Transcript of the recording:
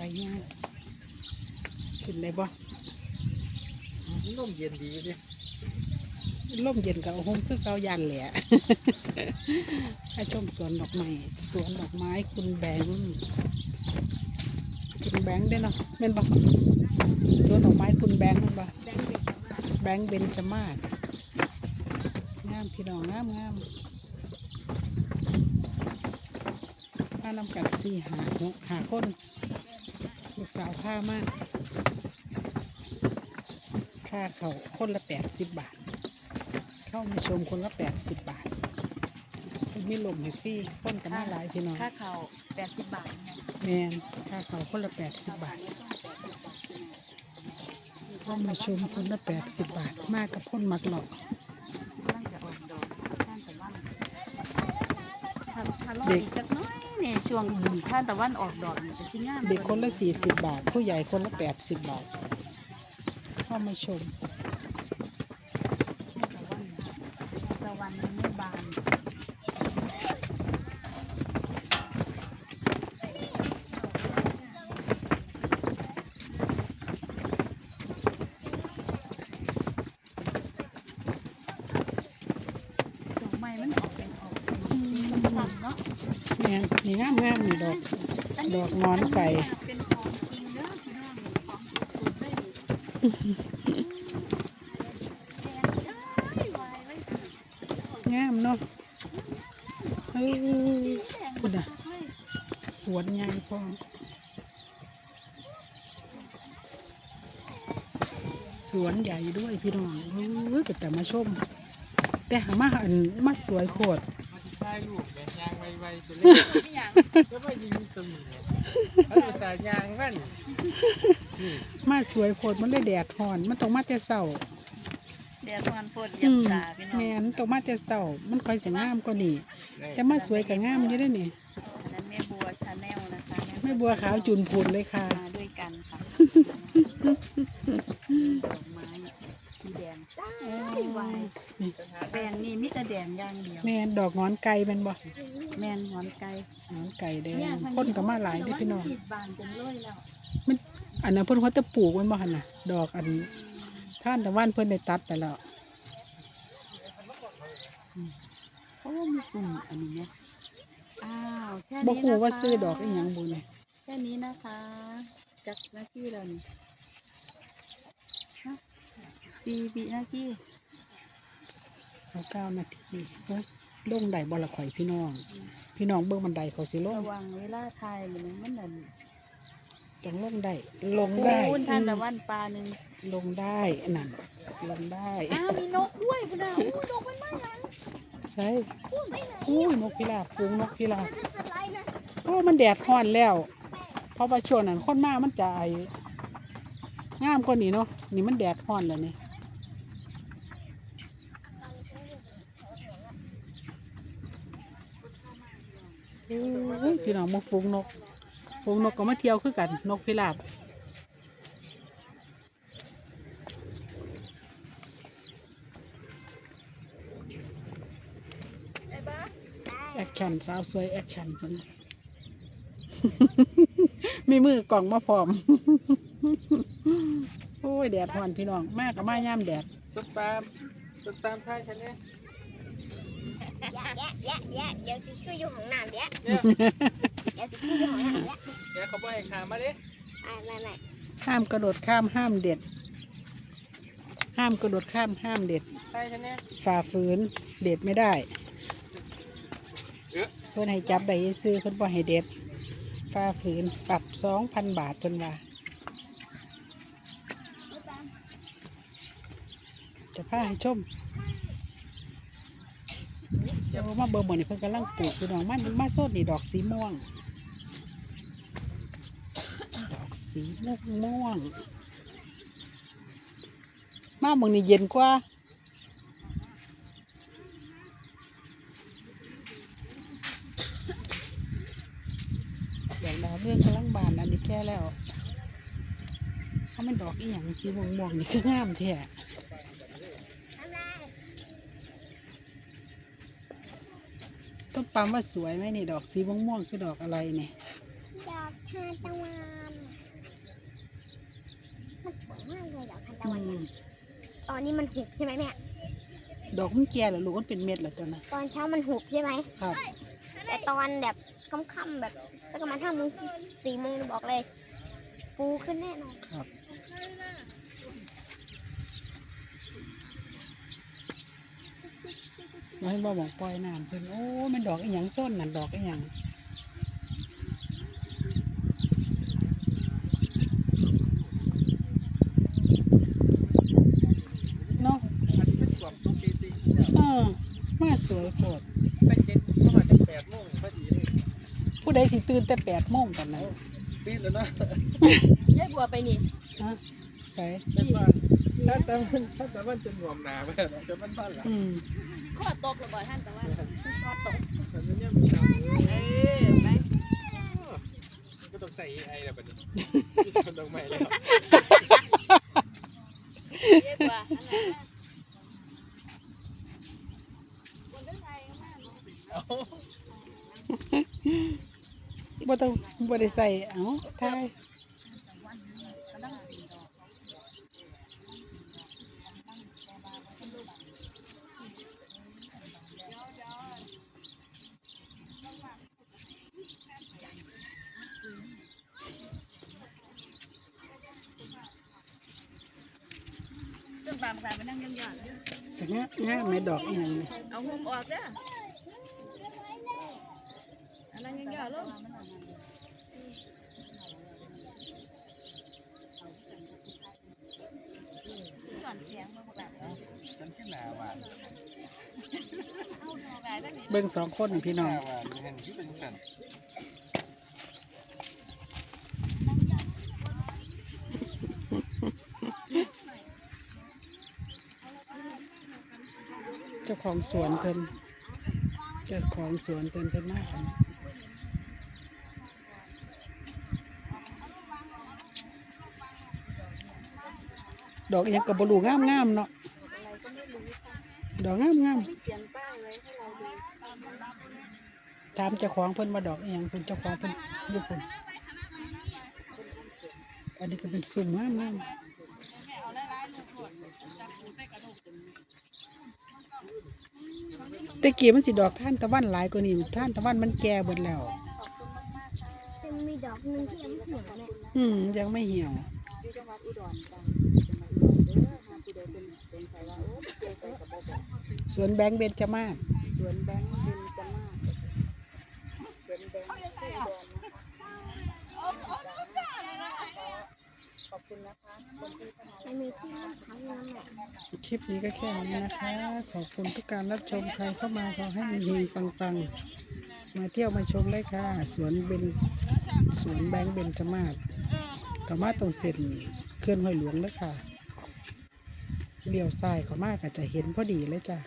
ไปย่างขึ้นได้บ่ลมเย็นดีดิร่มเย็นกับเอาห่มคือเกายันแหละถ้าชมสวนดอกไม้สวนดอกไม้คุณแบงค์คุณแบงค์ได้อเนาะแม่นบ่สวนดอกไม้คุณแบงค์แม่นบ่แบงค์เด็กมากแบงค์เบญจมาศงามพี่น้องงามงามมานำกันสี่หาหกหาคนลูก สาวผ้ามาก ค่าเขาคนละแปดสิบบาท เข้ามาชมคนละแปดสิบบาทคุณมีลมให้ฟรีคนกันมาหลายพี่น้องค่าเขาแปดสิบบาทเนี่ยแมนค่าเขาคนละแปดสิบบาทเข้ามาชมคนละแปดสิบบาท มากกับพ่นมักหลอกตั้งจะออกดอก ช่วงท่านตะวันออกดอกนี่จะสิงามเด็กคนละสี่สิบบาท ผู้ใหญ่คนละแปดสิบบาทเข้ามาชม ตะวันมันไม่บานดอกไม้มันออกเป็นออกเป็นสีสันเนาะ แมนนี่งามงามๆนี่ดอก ดอกงอนไก่งามเนาะเออพูดน่ะสวนใหญ่พอสวนใหญ่ด้วยพี่น้องเอ้ยก็แต่มาชม แต่หามาอันมาสวยโคตร มาที่ใต้ลูกแม่ยางไวๆไปเลยไม่อยากแล้วมายิงสมีเนี่ยเขาอุตส่าห์ยางแว่นนี่มาสวยโคตรมันเลยแดดหอน มันต้องมาแต่เศร้าเดี๋ยวทวนฝนเหยับตาพี่น้องแม่นต้องมาแต่เศร้ามันค่อยสงามกว่านี้แต่มาสวยกับงามอยู่ได้อนี่อันนั้นแม่บัวชาแนลนะคะไม่บัวขาวจุนพูนเลยค่ะ มาด้วยกันค่ะดอกไม้สีแดงจ้า วายแดงนี่มิตรแดงอย่างเดียว แม่นดอกงอนไก่แม่นบ่แม่นหอนไก่งอนไก่แดงเยทคนก็มาหลายเด้อพี่น้องแต่ว่าบานจนเลยแล้วอันนั้นเพิ่นเขาจะปลูกไว้บ่หั่นน่ะ ดอกอันท่านตะวันเพิ่นได้ตัดไปแล้วโอ้มีสุ่มอันนี้เนี่ยอ้าวแค่นี้ฮู้นะคะฮู้ว่าซื้อดอกอีหยังบ่เนี่ยแค่นี้นะคะจักหน้าทีแล้วนี่ สี่วินาทีเอาเก้านาทีเฮ้ยลงได้บ่ละข่อยพี่น้อง พี่น้องเบิ่งบันไดเขาสิลงระวังเวลาทายมันมันนั่นต้องลงได้ลงได้คูณท่านตะวันปลาหนึ่งลงได้นั่นลงได้อ้าวมีนกด้วยพุ่นน่ะอู้นกมันมาหยังใช่อุ้ยนกพิราบฟูงนกพิราบโอ้มันแดดร้อนแล้วเพราะว่าช่วงนั้นคนมามันจะไองามกว่านี้เนาะนี่มันแดดร้อนแล้วนี่ อ้ยพี่น้องมาฟูงนกฟูงนกก็มาเที่ยวคือกัน นกพิราบแอคชั่นสาวสวยแอคชั่นคนมีมือกล่องมาพร้อม โอ้ย แดดร้อนพี่น้อง มากกับมาย่ามแดดต้นตามต้นตามท้ายฉันเนี่ย แยะแยะแยะเดี๋ยวสิช่วยอยู่ของน้ำเดี๋ยวเนี่ยเดี๋ยวสิช่วยอยู่ของน้ำเดี๋ยวเดี๋ยวเขาบอกให้ขามาดิอ่าไม่ไม่ห้ามกระโดดข้ามห้ามเด็ด ห้ามกระโดดข้ามห้ามเด็ดท้ายฉันเนี่ยฝ่าฝืนเด็ดไม่ได้ เอ๊ะเพื่อนให้จับได้ซื้อเพื่อนบ่ให้เด็ดฝ่าฝืนปรับสองพันบาทเพิ่นว่าจะพาให้ชม เดี๋ยวมาเบอร์หมดนี่เพิ่นกำลังปลูกพี่น้องมันมาโซดนี่ดอกสีม่วง ดอกสีม่วงม่วงมาเมืองนี่เย็นกว่าอย่างดาวเรื่องกำลังบานอันนี้แก่แล้วเขามันดอกอีหยังสีม่วงม่วงนี่คืองามแท้ ต้นปาล์มว่าสวยไหมนี่ดอกสีม่วงม่วงคือดอกอะไรเนี่ยดอกทานตะวันมันสวยมากเลยดอกทานตะวันเนี่ยตอนนี้มันหุบใช่ไหมแม่ดอกมันแก่เหรอลูกมันเป็นเม็ดเหรอตอนนั้นตอนเช้ามันหุบใช่ไหมครับแต่ตอนแบบค่ำๆแบบประมาณห้าโมงสี่โมงบอกเลยฟูขึ้นแน่นอนครับ มาให้บ่บอกปล่อยน้ำเพิ่นโอ้มันดอกอีหยังส้นนั่นดอกอีหยังเนาะอันนี้เป็นช่วงต้นปีสี่แล้วเออมาสวยโพดไปเจ็ดประมาณจะแปดโมงพอดีเลยผู้ใดสิตื่นแต่แปดโมงกันนะปีแล้วเนาะยายบัวไปนี่ฮะไปเป็นว่าถ้าแต่มันถ้าแต่มันจะหน่วมหนาไปแล้วจะมันบ้านหลังอืม ข้อตกแล้วบ่ท่านตะวันข้อตกแต่มันยังมีตามเออไปก็ต้องใส่ไอ้แล้วบัดนี้มีชนดอกไม้แล้วยายบัวอันไหนบนเรื่องไทยมากเนาะเอาบ่ต้องบ่ได้ใส่เอ้าทาย ต้นปาล์มกลายไปนั่งยองๆเลยสงะงามแม่ดอกอีหยังนี่เอาหุบออกเด้ออันนั้นยังยอลงก่อนเสียงมาแบบมันขึ้นหนาหวานเอาดอกอะไรตั้งนี่เบิ่งสองคนนี่พี่หน้อน้างหวานเห็นที่เป็นสัน จ้าของสวนเพิ่นเจ้าของสวนเพิ่นเพิ่นมากดอกอียังก็บ่รู้งามเนาะดอกงามเขียนป้ายไว้ให้เราดูๆถามเจ้าของเพิ่นว่าดอกอียังเพิ่นเจ้าของเพิ่นอยู่เพิ่นอันนี้ก็เป็นสุ่มงามๆแต่กี้มันสิดอกท่านตะวันหลายกว่านี้ท่านตะวันมันแก่เบิดแล้วจะมีดอกหนึ่งที่ยังไม่เหี่ยวแม่อืมยังไม่เหี่ยวอยู่จังหวัดอุดรจ้ะจังหวัดอุดรเด้อหาผู้ใดเป็นสงสัยว่าโอ้ไปเจอใส่กับบ่บอกสวนแบงค์เบญจมาศ สวนแบงค์เป็นจมาศสวนแบงค์ที่อุดรนะคะ ขอบคุณนะคะคนที่เข้ามามันมีที่นั่งพักน้ำแม่คลิปนี้ก็แค่นี้นะคะ ขอบคุณทุกการรับชมใครเข้ามาขอให้เฮงปังๆ มาเที่ยวมาชมเลยค่ะ สวนเบนสวนแบงค์เบญจมาศก็มาตรงเส้นเคลื่อนห้อยหลวงเลยค่ะเลี้ยวซ้ายเขามากอาจจะเห็นพอดีเลยจ้ะ